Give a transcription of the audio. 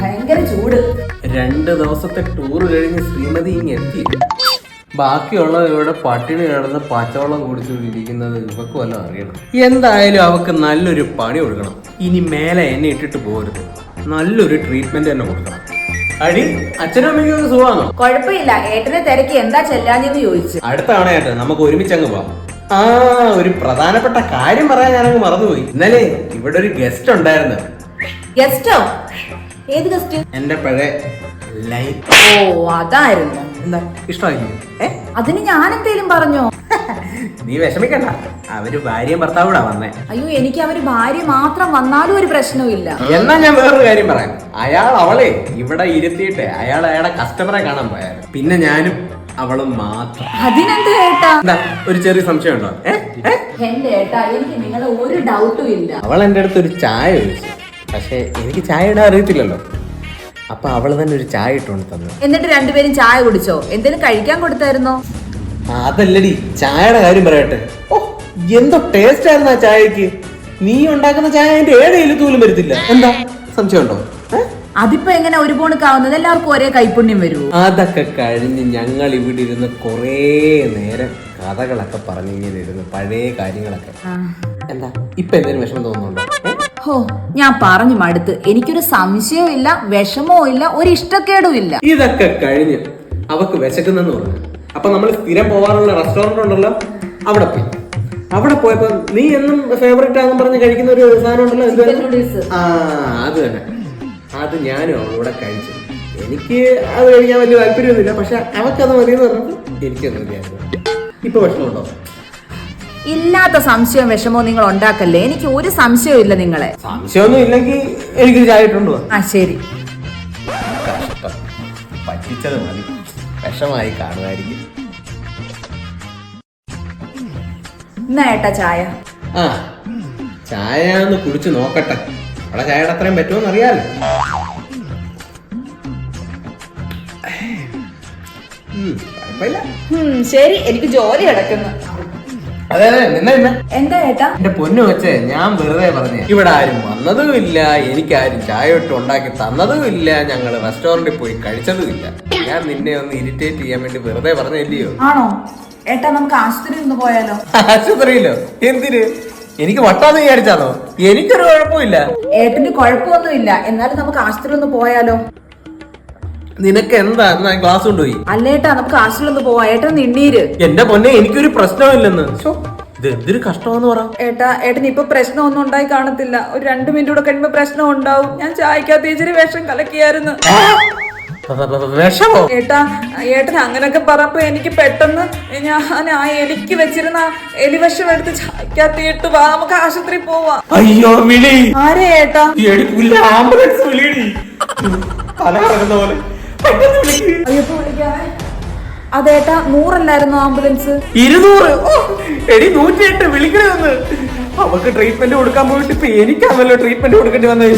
ഭയങ്കര ചൂട്. രണ്ട് ദിവസത്തെ ടൂർ കഴിഞ്ഞ് ശ്രീമതി ഇങ്ങ് എത്തി. ബാക്കിയുള്ളവർ ഇവിടെ പട്ടിണി കിടന്ന് പച്ചവെള്ളം കുടിച്ചുകൊണ്ടിരിക്കുന്നത് ഇവക്ക് വല്ലതും അറിയണം. എന്തായാലും അവക്ക് നല്ലൊരു പണി കൊടുക്കണം. ഇനി മേലെ എന്നെ ഇട്ടിട്ട് പോരുത്. നല്ലൊരു ട്രീറ്റ്മെന്റ് തന്നെ കൊടുക്കണം. അടി അച്ഛനും അമ്മയ്ക്കും ഒന്ന് സുഖമാണോ? കുഴപ്പമില്ല. ഏട്ടനെ തിരക്കി എന്താ ചെല്ലാഞ്ഞെന്ന് ചോദിച്ചു. അടുത്ത ഏട്ടൻ നമുക്ക് ഒരുമിച്ച് അങ്ങ് പോവാം. ആ ഒരു പ്രധാനപ്പെട്ട കാര്യം പറയാൻ ഞാനങ്ങ് മറന്നുപോയി. ഇന്നലെ ഇവിടെ ഒരു ഗസ്റ്റ് ഉണ്ടായിരുന്നു. ഗസ്റ്റോ ഏത് ഗസ്റ്റ്? എന്റെ പഴയ ലൈൻ ഓ അതായിരുന്നു. എന്താ ഇഷ്ടമായില്ലേ ഏ അതിന് ഞാൻ എന്തേലും പറഞ്ഞോ? നീ വിഷമിക്കണ്ട. അവർ ഭാര്യയും ഭർത്താവൂടാ വന്നേ. അയ്യോ എനിക്ക് അവർ ഭാര്യ മാത്രം വന്നാലും ഒരു പ്രശ്നവുമില്ല എന്നാ ഞാൻ വേറൊരു കാര്യം പറയാം. അയാൾ അവളെ ഇവിടെ ഇരുത്തിയിട്ട് അയാൾ അയാളെ കസ്റ്റമറെ കാണാൻ പോയായിരുന്നു. പിന്നെ ഞാനും അവളും മാത്രം. അതിനെന്ത് കേട്ടാ ഒരു ചെറിയ സംശയം ഉണ്ടോ ഏ? എന്റെ ഏട്ടാ എനിക്ക് നിങ്ങളെ ഒരു ഡൗട്ടും ഇല്ല. അവൾ എന്റെ അടുത്ത് ഒരു ചായ ചോദിച്ചു. പക്ഷെ എനിക്ക് ചായ ഇടാൻ അറിയത്തില്ലല്ലോ. അപ്പൊ അവൾ തന്നെ ഒരു ചായ ഇട്ടുകൊണ്ട് തന്നു. എന്നിട്ട് രണ്ടുപേരും ചായ കുടിച്ചോ? എന്തേലും കഴിക്കാൻ കൊടുത്തായിരുന്നോ? അതല്ലടി. ചായയുടെ കാര്യം പറയട്ടെ. ഓ എന്തോ ടേസ്റ്റ് ആയിരുന്നു ആ ചായക്ക് നീ ഉണ്ടാക്കുന്ന ചായ അതിന്റെ ഏഴയിൽ തൂലും വരുത്തില്ല. എന്താ? സംശയമുണ്ടോ? അതിപ്പോ എങ്ങനെ ഒരു പോണക്കാവുന്നത് എല്ലാവർക്കും ഒരേ കൈപ്പുണ്യം വരൂ അതൊക്കെ കഴിഞ്ഞ് ഞങ്ങൾ ഇവിടെ ഇരുന്ന് കൊറേ നേരം കഥകളൊക്കെ പറഞ്ഞു ഇങ്ങനെ ഇരുന്ന് പഴയ കാര്യങ്ങളൊക്കെ. എന്താ? ഇപ്പൊ എന്തെങ്കിലും വിഷമം തോന്നുന്നുണ്ടോ? ഹോ ഞാൻ പറഞ്ഞു മടുത്ത്. എനിക്കൊരു സംശയവും ഇല്ല വിഷമവും ഇല്ല ഒരു ഇഷ്ടക്കേടും ഇല്ല. ഇതൊക്കെ കഴിഞ്ഞ് അവക്ക് വിശക്കുന്നെന്ന് പറഞ്ഞു. അപ്പൊ നമ്മൾ സ്ഥിരം പോവാറുള്ള റെസ്റ്റോറന്റ് ഉണ്ടല്ലോ അവിടെ പോയി. അവിടെ പോയപ്പോ നീ എന്നും ഫേവറേറ്റ് ആണെന്ന് പറഞ്ഞ് കഴിക്കുന്ന ഒരു സാധനം ഉണ്ടല്ലോ? ആ അത് തന്നെ. അത് ഞാനും അവിടെ കഴിച്ചു. എനിക്ക് അത് കഴിക്കാൻ വലിയ താല്പര്യമൊന്നുമില്ല പക്ഷെ അവക്കത് മതി എന്ന് പറഞ്ഞപ്പോൾ എനിക്കത് മതിയായിരുന്നു. ഇപ്പൊ വിഷമമുണ്ടോ? ഇല്ലാത്ത സംശയവും വിഷമവും നിങ്ങൾ ഉണ്ടാക്കല്ലേ? എനിക്ക് ഒരു സംശയവും ഇല്ല നിങ്ങളെ. സംശയമൊന്നും ഇല്ലെങ്കിൽ എനിക്ക് ചായ ഇട്ടുണ്ടോ ആ ശരി. പറ്റിച്ചത് മതി. വിഷമായി കാണുമായിരിക്കും. എന്നാ ഏട്ടാ ചായ? ആ ചായ ഒന്ന് കുടിച്ചു നോക്കട്ടെ. അവിടെ ചായയുടെ അത്രയും പറ്റുമോന്ന് അറിയാലോ. ശരി. എനിക്ക് ജോലി കിടക്കുന്നു. അതെ അതെ നിന്നെ നിന്നെ. എന്താ ഏട്ടാ? എന്റെ പൊന്നു വെച്ചേ ഞാൻ വെറുതെ പറഞ്ഞു. ഇവിടെ ആരും വന്നതും ഇല്ല എനിക്ക് ആരും ചായ ഇട്ട് ഉണ്ടാക്കി തന്നതും ഇല്ല ഞങ്ങൾ റെസ്റ്റോറന്റിൽ പോയി കഴിച്ചതും ഇല്ല ഞാൻ നിന്നെ ഒന്ന് ഇരിറ്റേറ്റ് ചെയ്യാൻ വേണ്ടി വെറുതെ പറഞ്ഞില്ലയോ? ആണോ? ഏട്ടാ നമുക്ക് ആശുപത്രിയിൽ ഒന്ന് പോയാലോ? ആശുപത്രിയിലോ? എന്തിന്? എനിക്ക് വട്ടാന്ന് വിചാരിച്ചാണോ എനിക്കൊരു കുഴപ്പമില്ല. ഏട്ടന് കുഴപ്പമൊന്നും ഇല്ല എന്നാലും നമുക്ക് ആശുപത്രി ഒന്ന് പോയാലോ? നിനക്ക് എന്താ ക്ലാസ് കൊണ്ടുപോയി. അല്ലേട്ടാ നമുക്ക് ആശുപത്രിയിൽ ഒന്ന് പോവാ. ഏട്ടൻ നിണ്ണീര്. എന്റെ പൊന്നെ എനിക്കൊരു പ്രശ്നമില്ലെന്ന്. ഇത് എന്തൊരു കഷ്ടമെന്ന് പറ. ഏട്ടാ ഏട്ടൻ ഇപ്പൊ പ്രശ്നമൊന്നും ഉണ്ടായി കാണത്തില്ല. ഒരു രണ്ടു മിനിറ്റ് കൂടെ കഴിയുമ്പോ പ്രശ്നം ഉണ്ടാവും ഞാൻ ചായക്കകത്ത് ഇച്ചിരി വിഷം കലക്കിയായിരുന്നു. വിഷമോ? ഏട്ടാ ഏട്ടൻ അങ്ങനൊക്കെ പറഞ്ഞപ്പോ എനിക്ക് പെട്ടെന്ന് ഞാൻ ആ എലിക്ക് വെച്ചിരുന്ന എലിവശം എടുത്ത് ചായക്കകത്ത് ഇട്ട് വാ നമുക്ക് ആശുപത്രി പോവാ. അയ്യോ വിളി. ആരെ ഏട്ടാ? ആംബുലൻസ് വിളി തല പോലെ. അയ്യപ്പോ വിളിക്കാവേ. അതേട്ടാ നൂറല്ലായിരുന്നു ആംബുലൻസ്? ഇരുന്നൂറ്. എടി നൂറ്റി എട്ട് വിളിക്കണമെന്ന് അവക്ക് ട്രീറ്റ്മെന്റ് കൊടുക്കാൻ പോയിട്ട് ഇപ്പൊ എനിക്കാണല്ലോ ട്രീറ്റ്മെന്റ് കൊടുക്കേണ്ടി വന്നത്